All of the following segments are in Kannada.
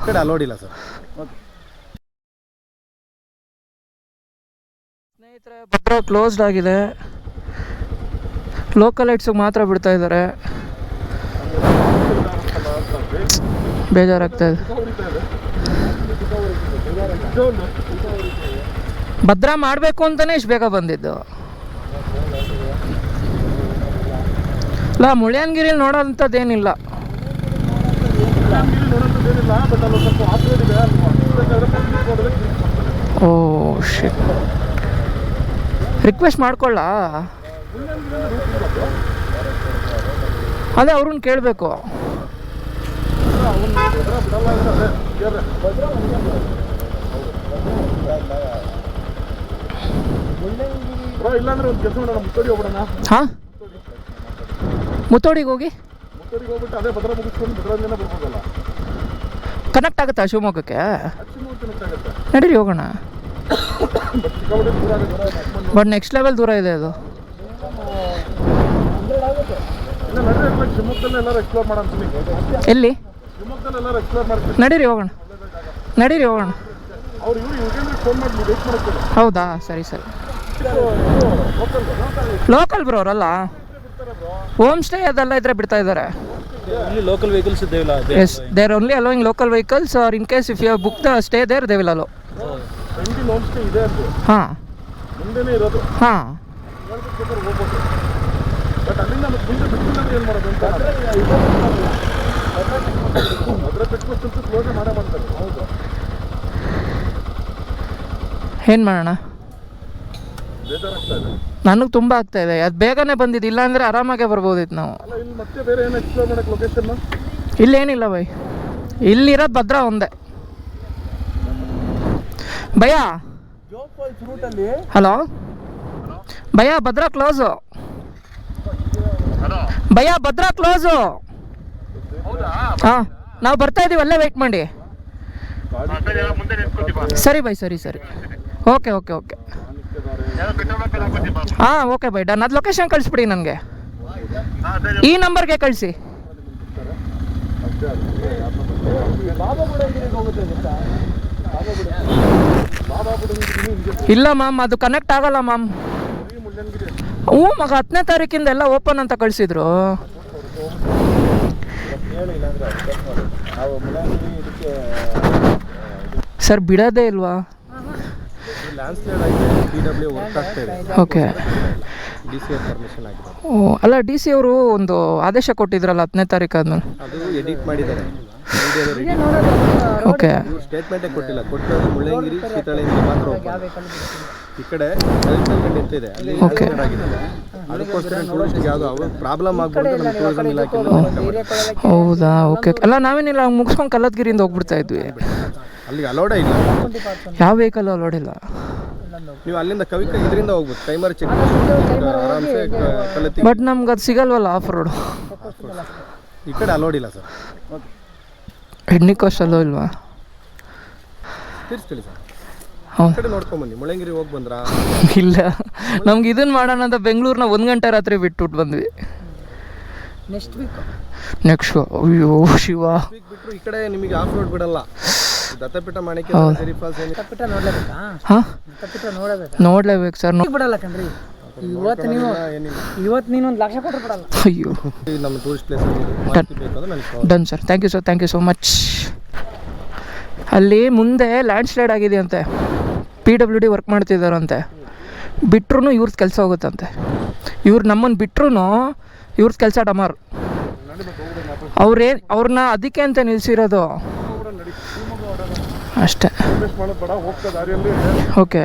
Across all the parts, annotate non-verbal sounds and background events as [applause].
ಈ ಕಡೆ ಅಲೋಡಿಲ್ಲ ಸರ್. ಸ್ನೇಹಿತರೆ, ಭದ್ರ ಕ್ಲೋಸ್ಡ್ ಆಗಿದೆ. ಲೋಕಲ್ ಲೈಟ್ಸ್ ಮಾತ್ರ ಬಿಡ್ತಾ ಇದ್ದಾರೆ. ಬೇಜಾರಾಗ್ತಾ ಇದೆ. ಭದ್ರಾ ಮಾಡಬೇಕು ಅಂತಲೇ ಇಷ್ಟು ಬೇಗ ಬಂದಿದ್ದು. ಇಲ್ಲ ಮುಳ್ಳ್ಯಾನಗಿರಿಲಿ ನೋಡೋಂಥದ್ದೇನಿಲ್ಲ. ಓ ಶಿಟ್ ರಿಕ್ವೆಸ್ಟ್ ಮಾಡ್ಕೊಳ್ಳ? ಅದೇ ಅವ್ರನ್ನ ಕೇಳಬೇಕು. ಹಾಂ? ಮುತ್ತೋಡಿಗೆ ಹೋಗಿ? ಮುತ್ತೋಡಿಗೆ ಹೋಗ್ಬಿಟ್ಟು ಅದೇ ಭದ್ರ ಮುಗಿಸ್ಕೊಂಡು ಭದ್ರಾಂಜನ ಬರ್ಬೋದಲ್ಲ. ಕನೆಕ್ಟ್ ಆಗುತ್ತಾ ಶಿವಮೊಗ್ಗಕ್ಕೆ? ನಡೀರಿ, ಹೋಗೋಣ. ಬಟ್ ನೆಕ್ಸ್ಟ್ ಲೆವೆಲ್ ದೂರ ಇದೆ ಅದು. ಎಲ್ಲಿ? ನಡೀರಿ, ಹೋಗೋಣ. ನಡೀರಿ, ಹೋಗೋಣ. ಹೌದಾ? ಸರಿ ಸರಿ. ಲೋಕಲ್ ಬ್ರೋ ಅವರಲ್ಲ ಹೋಮ್ ಸ್ಟೇ ಅದೆಲ್ಲ ಇದ್ರೆ ಬಿಡ್ತಾ ಇದ್ದಾರೆ. ಇಲ್ಲಿ local vehicles ಇದ್ದೇವಲ್ಲ yes there only allowing local vehicles are in case if you book the stay there they will allow twenty home stay ಇದೆ ಅಂತ ಹಾಂ. ಮುಂದೆನೇ ಇರೋದು. ಹಾಂ. ಹೇಳ್ಬೇಕಾದ್ರೆ ಹೋಗ್ಬೋದು ಬಟ್ ಅಲ್ಲಿಂದ ಮತ್ತೆ ಮುಂದೆ ಬಿಟ್ಟಿಲ್ಲ ಏನು ಮಾಡೋದು ಅಂತ ಅದ್ರ ಬಿಟ್ಟು ಸ್ವಲ್ಪ ಕ್ಲೋಸ್ ಮಾಡೇ ಮಾಡ್ತಾರೆ. ಹೌದು. ಏನು ಮಾಡೋಣ? ಬೇಜಾರಾಗ್ತಾ ಇದೆ. ನನಗೆ ತುಂಬ ಆಗ್ತಾ ಇದೆ. ಅದು ಬೇಗನೆ ಬಂದಿದ್ದು ಇಲ್ಲಾಂದರೆ ಆರಾಮಾಗೆ ಬರ್ಬೋದಿತ್ತು ನಾವು. ಇಲ್ಲಿ ಮತ್ತೆ ಬೇರೆ ಏನು ಎಕ್ಸ್ಪ್ಲೋರ್ ಮಾಡಕ್ಕೆ ಲೊಕೇಶನ್ ಇಲ್ಲೇನಿಲ್ಲ ಬೈ ಇಲ್ಲಿರೋದು ಭದ್ರಾ ಒಂದೇ. ಭಯ ಹಲೋ? ಭಯ ಭದ್ರಾ ಕ್ಲೋಸು ಭಯ ಭದ್ರಾ ಕ್ಲೋಸು ಹಾಂ ನಾವು ಬರ್ತಾ ಇದೀವಿ ಅಲ್ಲೇ ವೆಯ್ಟ್ ಮಾಡಿ. ಸರಿ ಬೈ ಸರಿ ಸರಿ. Okay okay okay. ಹಾಂ ಓಕೆ ಬೈ ಡನ್ ಅದು ಲೊಕೇಶನ್ ಕಳಿಸ್ಬಿಡಿ ನನಗೆ. ಈ ನಂಬರ್ಗೆ ಕಳಿಸಿ. ಇಲ್ಲ ಮ್ಯಾಮ್ ಅದು ಕನೆಕ್ಟ್ ಆಗಲ್ಲ ಮ್ಯಾಮ್ ಹ್ಞೂ ಮಗ ಹತ್ತನೇ ತಾರೀಕಿಂದ ಎಲ್ಲ ಓಪನ್ ಅಂತ ಕಳಿಸಿದ್ರು. ಸರ್, ಬಿಡೋದೇ ಇಲ್ವಾ ಲ್ಯಾಂಡ್ ಸ್ಲೈಡ್ ಆಗಿದೆ ಪಿ ಡಬ್ಲ್ಯೂ ವರ್ಕ್ ಆಗ್ತಾ ಇದೆ ಓಕೆ ಓ ಅಲ್ಲ ಡಿ ಸಿ ಅವರು ಒಂದು ಆದೇಶ ಕೊಟ್ಟಿದ್ರಲ್ಲ ಹತ್ತನೇ ತಾರೀಕು ಆದ್ಮೇಲೆ. ಎಡಿಟ್ ಮಾಡಿದ್ದಾರೆ. ಓಕೆ ಸ್ಟೇಟ್ಮೆಂಟೇ ಕೊಟ್ಟಿಲ್ಲ. ಮಾತ್ರ. ಈ ಕಡೆ ನಿಂತಿದೆ ಅಲ್ಲಿ ಅದಕ್ಕೋಸ್ಕರ ಟೂರಿಸ್ಟ್ಗೆ ಯಾವುದು ಅವು ಪ್ರಾಬ್ಲಮ್ ಆಗ್ಬಿಟ್ಟು ನಮ್ಮ ಟೂರಿಸಂ ಇಲಾಖೆ ಹೌದಾ? ಓಕೆ ಅಲ್ಲ ನಾವೇನಿಲ್ಲ ಮುಗಿಸ್ಕೊಂಡು ಕಲ್ಲತ್ಗಿರಿಯಿಂದ ಹೋಗ್ಬಿಡ್ತಾ ಇದ್ವಿ. ಅಲ್ಲಿಗೆ ಅಲೋಡೇ ಇಲ್ಲ. ಯಾವ ವೆಹಿಕಲ್ ಅಲೋಡಿಲ್ಲ ನೀವು ಅಲ್ಲಿಂದ ಕವಿಕ ಇದರಿಂದ ಹೋಗ್ಬೋದು ಟೈಮರ್ ಚೆಕ್ ಆರಾಮ್ಸೆ ಬಟ್ ನಮ್ಗೆ ಅದು ಸಿಗಲ್ವಲ್ಲ ಆಫ್ ರೋಡ್ ಈ ಕಡೆ ಇಲ್ಲ ಸರ್. ಹೆಡ್ನಿ ಕೋಸ್ಟ್ ಅಲ್ಲೋ ಇಲ್ವಾ? ತಿರ್ಸ್ಕೊಳ್ಳಿ ಸರ್. ಮುಳ್ಳಂಗಿರಿ ಹೋಗಿ ಬಂದ್ರಾ? ಇಲ್ಲ. ನಮ್ಗೆ ಇದನ್ನ ಮಾಡೋಣ ಅಂತ ಬೆಂಗಳೂರಿನ ಒಂದು ಗಂಟೆ ರಾತ್ರಿ ಬಿಟ್ಟು ಬಂದ್ವಿ. ನೆಕ್ಸ್ಟ್ ವೀಕ್ ನೆಕ್ಸ್ಟ್ ಅಯ್ಯೋ ಶಿವ. ಈ ಕಡೆ ನಿಮಗೆ ಆಫ್ ರೋಡ್ ಬಿಡಲ್ಲ. ದತ್ತಪೀಠ ಮಾಣಿಕ್ಯ. ಸಿರಿ ಫಾಲ್ಸ್ ಏನು? ದತ್ತಪೀಠ ನೋಡ್ಲೇಬೇಕಾ? ಹಾಂ? ದತ್ತಪೀಠ ನೋಡಬೇಕಾ ನೋಡ್ಲೇಬೇಕು ಸರ್ ನೋ ಬಿಡಲ್ಲ ಕಣ್ರಿ. ಇವತ್ತು ನೀವು ಇವತ್ತು ನೀನು ಒಂದು ಲಕ್ಷ ಕೊಟ್ಟರು ಬಿಡಲ್ಲ. ಅಯ್ಯೋ. ನಮ್ಮ tourist place done sir thank you sir thank you so much ಅಲ್ಲಿ ಮುಂದೆ ಲ್ಯಾಂಡ್ ಸ್ಲೈಡ್ ಆಗಿದೆಯಂತೆ. ಪಿ ಡಬ್ಲ್ಯೂ ಡಿ ವರ್ಕ್ ಮಾಡ್ತಿದ್ದಾರಂತೆ ಬಿಟ್ರು ಇವ್ರದ್ದು ಕೆಲಸ ಹೋಗುತ್ತಂತೆ. ಇವ್ರು ನಮ್ಮನ್ನು ಬಿಟ್ರು ಇವ್ರದ್ದು ಕೆಲಸ ಡಮಾರ್. ಅವ್ರೇನು ಅವ್ರನ್ನ ಅದಕ್ಕೆ ಅಂತ ನಿಲ್ಸಿರೋದು. ಅಷ್ಟೇ. ಓಕೆ.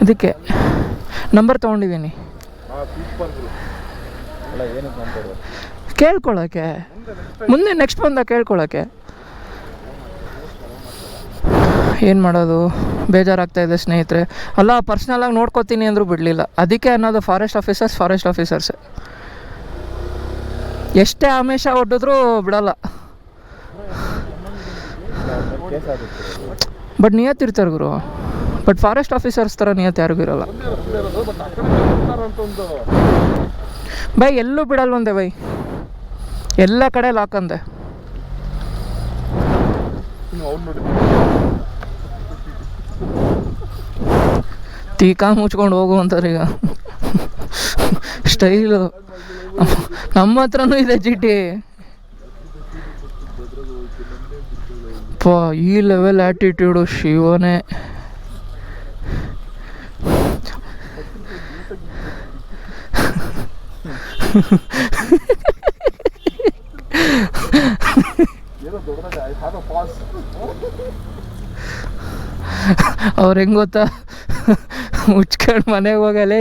ಅದಕ್ಕೆ ನಂಬರ್ ತೊಗೊಂಡಿದ್ದೀನಿ. ಕೇಳ್ಕೊಳ್ಳೋಕ್ಕೆ ಮುಂದೆ ನೆಕ್ಸ್ಟ್ ಬಂದ ಕೇಳ್ಕೊಳ್ಳೋಕ್ಕೆ ಏನು ಮಾಡೋದು? ಬೇಜಾರಾಗ್ತಾ ಇದೆ ಸ್ನೇಹಿತರೆ. ಅಲ್ಲ ಪರ್ಸ್ನಲಾಗಿ ನೋಡ್ಕೋತೀನಿ ಅಂದರೂ ಬಿಡಲಿಲ್ಲ. ಅದಕ್ಕೆ ಅನ್ನೋದು ಫಾರೆಸ್ಟ್ ಆಫೀಸರ್ಸ್ ಫಾರೆಸ್ಟ್ ಆಫೀಸರ್ಸ್ ಎಷ್ಟೇ ಆಮೇಶ ಒಡ್ಡಿದ್ರೂ ಬಿಡಲ್ಲ. ಬಟ್ ನಿಯತ್ತಿರ್ತಾರೆ ಗುರು. ಬಟ್ ಫಾರೆಸ್ಟ್ ಆಫೀಸರ್ಸ್ ಥರ ನಿಯತ್ತು ಯಾರಿಗೂ ಇರಲ್ಲ. ಬೈ, ಎಲ್ಲೂ ಬಿಡಲ್ವಂದೆ ಬೈ. ಎಲ್ಲ ಕಡೆ ಲಾಕ್ ಅಂದೆ. ತೀಕಾ ಮುಚ್ಕೊಂಡು ಹೋಗು ಅಂತಾರೆ ಈಗ. [laughs] ಸ್ಟೈಲು ನಮ್ಮ ಹತ್ರನೂ ಇದೆ ಚೀಟಿ ಪಾ ಈ ಲೆವೆಲ್ ಆ್ಯಟಿಟ್ಯೂಡು ಶಿವನೇ. ಅವ್ರು ಹೆಂಗ್ ಗೊತ್ತಾ? ಮುಚ್ಕೊಂಡು ಮನೆಗೆ ಹೋಗಲೇ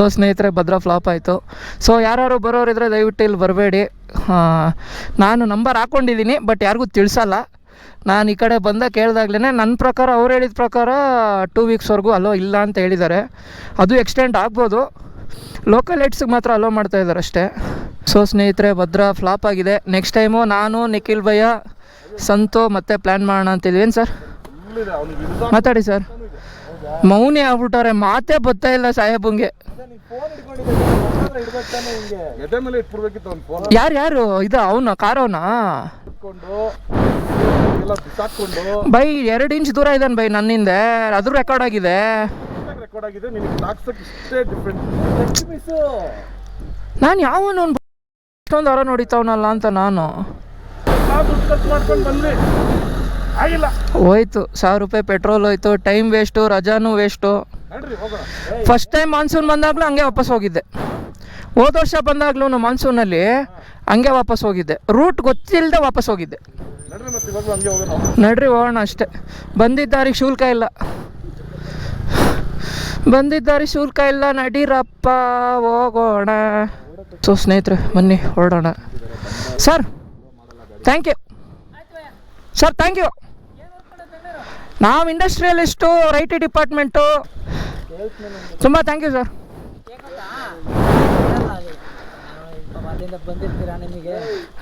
ಸೊ ಸ್ನೇಹಿತರೆ, ಭದ್ರಾ ಫ್ಲಾಪ್ ಆಯಿತು. ಸೊ ಯಾರು ಬರೋರಿದ್ರೆ ದಯವಿಟ್ಟು ಇಲ್ಲಿ ಬರಬೇಡಿ. ನಾನು ನಂಬರ್ ಹಾಕ್ಕೊಂಡಿದ್ದೀನಿ ಬಟ್ ಯಾರಿಗೂ ತಿಳಿಸಲ್ಲ. ನಾನು ಈ ಕಡೆ ಬಂದ ಕೇಳಿದಾಗ್ಲೇ ನನ್ನ ಪ್ರಕಾರ, ಅವ್ರು ಹೇಳಿದ ಪ್ರಕಾರ ಟೂ ವೀಕ್ಸ್ವರೆಗೂ ಅಲೋ ಇಲ್ಲ ಅಂತ ಹೇಳಿದ್ದಾರೆ. ಅದು ಎಕ್ಸ್ಟೆಂಡ್ ಆಗ್ಬೋದು. ಲೋಕಲ್ ಏಟ್ಸ್ಗೆ ಮಾತ್ರ ಅಲೋ ಮಾಡ್ತಾ ಇದ್ದಾರೆ ಅಷ್ಟೇ. ಸೊ ಸ್ನೇಹಿತರೆ, ಭದ್ರಾ ಫ್ಲಾಪ್ ಆಗಿದೆ. ನೆಕ್ಸ್ಟ್ ಟೈಮು ನಾನು, ನಿಖಿಲ್ ಭಯ್ಯ, ಸಂತೋ ಮತ್ತೆ ಪ್ಲ್ಯಾನ್ ಮಾಡೋಣ ಅಂತಿದ್ವಿ ಏನು ಸರ್? ಮಾತಾಡಿ ಸರ್. ಮೌನಿ ಆಗ್ಬಿಟ್ಟವ್ರೆ ಮಾತೇ ಬರ್ತಾ ಇಲ್ಲ ಸಾಹೇಬಂಗೆ. ಯಾರು ಯಾರು? ಇದು ಅವನ ಕಾರವನ ಬೈ ಎರಡು ಇಂಚ್ ದೂರ ಇದ್ದಾನೆ ಬೈ ನನ್ನಿಂದ ಅದ್ರ ರೆಕಾರ್ಡ್ ಆಗಿದೆ. ನಾನು ಯಾವನು ಇಷ್ಟೊಂದು ಹೊರ ನೋಡಿತಾವನಲ್ಲ ಅಂತ ನಾನು. ಹೋಯ್ತು ಸಾವಿರ ರೂಪಾಯಿ ಪೆಟ್ರೋಲ್ ಹೋಯ್ತು ಟೈಮ್ ವೇಸ್ಟು ರಜಾನು ವೇಸ್ಟು ಫಸ್ಟ್ ಟೈಮ್ ಮಾನ್ಸೂನ್ ಬಂದಾಗಲೂ ಹಂಗೆ ವಾಪಸ್ ಹೋಗಿದ್ದೆ. ಹೋದ ವರ್ಷ ಬಂದಾಗ್ಲೂ ಮಾನ್ಸೂನಲ್ಲಿ ಹಂಗೆ ವಾಪಸ್ ಹೋಗಿದ್ದೆ. ರೂಟ್ ಗೊತ್ತಿಲ್ಲದೆ ವಾಪಸ್ ಹೋಗಿದ್ದೆ. ನಡ್ರಿ ಹೋಗೋಣ. ಅಷ್ಟೇ. ಬಂದಿದ್ದಾರಿಗೆ ಶುಲ್ಕ ಇಲ್ಲ. ಬಂದಿದ್ದಾರಿಗೆ ಶುಲ್ಕ ಇಲ್ಲ. ನಡೀರಪ್ಪ ಹೋಗೋಣ. ಸೊ ಸ್ನೇಹಿತರೆ ಬನ್ನಿ ಹೊರಡೋಣ sir thank you sir thank you ನಾವು ಇಂಡಸ್ಟ್ರಿಯಲಿಸ್ಟು ರೈಟ್ ಡಿಪಾರ್ಟ್ಮೆಂಟು ತುಂಬ ಥ್ಯಾಂಕ್ ಯು ಸರ್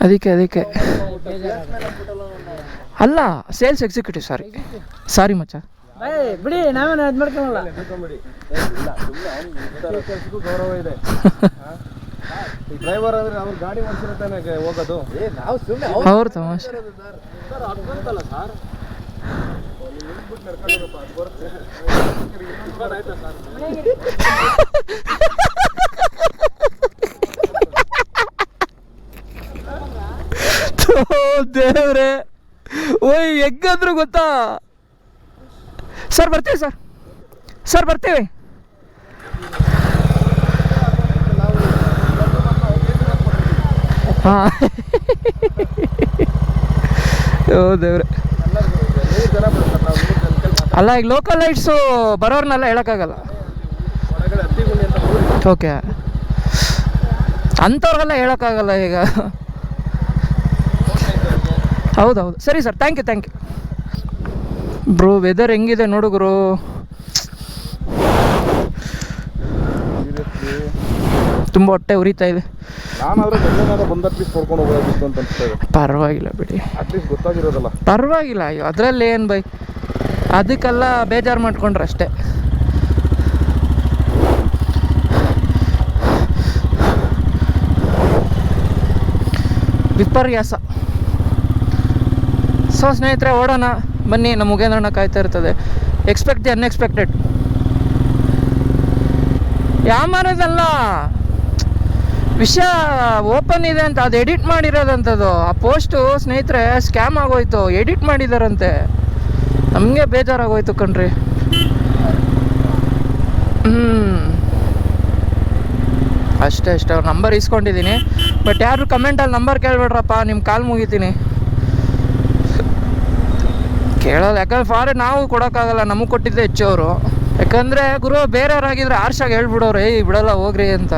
ಅದಕ್ಕೆ ಅದಕ್ಕೆ. ಅಲ್ಲ ಸೇಲ್ಸ್ ಎಕ್ಸಿಕ್ಯೂಟಿವ್ ಸಾರಿ ಸಾರಿ ಮಚ್ಚ. ಬಿಡಿ ನಾವೇನು ಅದು ಮಾಡ್ಕೊಳಲ್ಲ ಗೌರವ ಇದೆ? ಡ್ರೈವರ್ ಅಂದ್ರೆ ಅವ್ರ ಗಾಡಿ ಮಾಡ್ಸಿರತ್ತಾನೆ ತಾನೇ ಹೋಗೋದು ಅವ್ರು ತಮಾಷೆ. ದೇವ್ರೆ. ಓಯ್ ಹೆಗ್ಗಂದ್ರು ಗೊತ್ತಾ? ಸರ್ ಬರ್ತೀವಿ ಸರ್. ಸರ್ ಬರ್ತೀವಿ. ಹಾಂ. ಓ ದೇವ್ರೆ. ಅಲ್ಲ, ಈಗ ಲೋಕಲ್ ಲೈಟ್ಸು ಬರೋರ್ನೆಲ್ಲ ಹೇಳೋಕ್ಕಾಗಲ್ಲ. ಓಕೆ ಅಂಥವ್ರಿಗೆಲ್ಲ ಹೇಳೋಕ್ಕಾಗಲ್ಲ ಈಗ. ಹೌದೌದು. ಸರಿ sir thank you thank you bro weather ಹೆಂಗಿದೆ ನೋಡು ಗುರು. ತುಂಬ ಹೊಟ್ಟೆ ಉರಿತಾ ಇದೆ. ನಾನಾದ್ರೆ ಎಲ್ಲೇನಾದ್ರೂ ಬಂದು ಅಟ್ಲೀಸ್ಟ್ ನೋಡ್ಕೊಂಡು ಹೋಗೋದಿತ್ತು ಅಂತ ಅನಿಸ್ತಾ ಪರವಾಗಿಲ್ಲ ಬಿಡಿ. ಅಟ್ಲೀಸ್ಟ್ ಗೊತ್ತಾಗಿರೋದಲ್ಲ. ಪರವಾಗಿಲ್ಲ ಅಯ್ಯೋ ಅದರಲ್ಲಿ ಏನು ಬೈ? ಅದಕ್ಕೆಲ್ಲ ಬೇಜಾರು ಮಾಡ್ಕೊಂಡ್ರೆ ಅಷ್ಟೇ. ವಿಪರ್ಯಾಸ. ಸೊ ಸ್ನೇಹಿತರೆ ಓಡೋಣ. ಬನ್ನಿ ನಮ್ಮ ಮುಗೇಂದ್ರಣ್ಣ ಕಾಯ್ತಾ ಇರ್ತದೆ. ಎಕ್ಸ್ಪೆಕ್ಟ್ ದಿ ಅನ್ಎಕ್ಸ್ಪೆಕ್ಟೆಡ್ ಯಾಮಾರೋದಲ್ಲ ವಿಷಯ ಓಪನ್ ಇದೆ ಅಂತ, ಅದು ಎಡಿಟ್ ಮಾಡಿರೋದಂಥದ್ದು. ಆ ಪೋಸ್ಟು ಸ್ನೇಹಿತರೆ, ಸ್ಕ್ಯಾಮ್ ಆಗೋಯ್ತು. ಎಡಿಟ್ ಮಾಡಿದಾರಂತೆ. ನಮಗೆ ಬೇಜಾರಾಗೋಯ್ತು ಕಣ್ರಿ. ಹ್ಞೂ ಅಷ್ಟೇ ಅಷ್ಟೇ. ಅವ್ರ ನಂಬರ್ ಇಸ್ಕೊಂಡಿದ್ದೀನಿ. ಬಟ್ ಯಾರು ಕಮೆಂಟಲ್ಲಿ ನಂಬರ್ ಕೇಳ್ಬೇಡ್ರಪ್ಪ ನಿಮ್ಮ ಕಾಲ್ ಮುಗಿತೀನಿ. ಕೇಳೋದು. ಯಾಕಂದ್ರೆ ಫಾರೆ ನಾವು ಕೊಡೋಕ್ಕಾಗಲ್ಲ, ನಮಗೆ ಕೊಟ್ಟಿದ್ದೆ ಹೆಚ್ಚು ಅವರು. ಯಾಕಂದರೆ ಗುರು, ಬೇರೆಯವ್ರಾಗಿದ್ರೆ ಆರ್ಷಾಗಿ ಹೇಳ್ಬಿಡೋರು, ಏಯ್, ಬಿಡೋಲ್ಲ, ಹೋಗ್ರಿ ಅಂತ.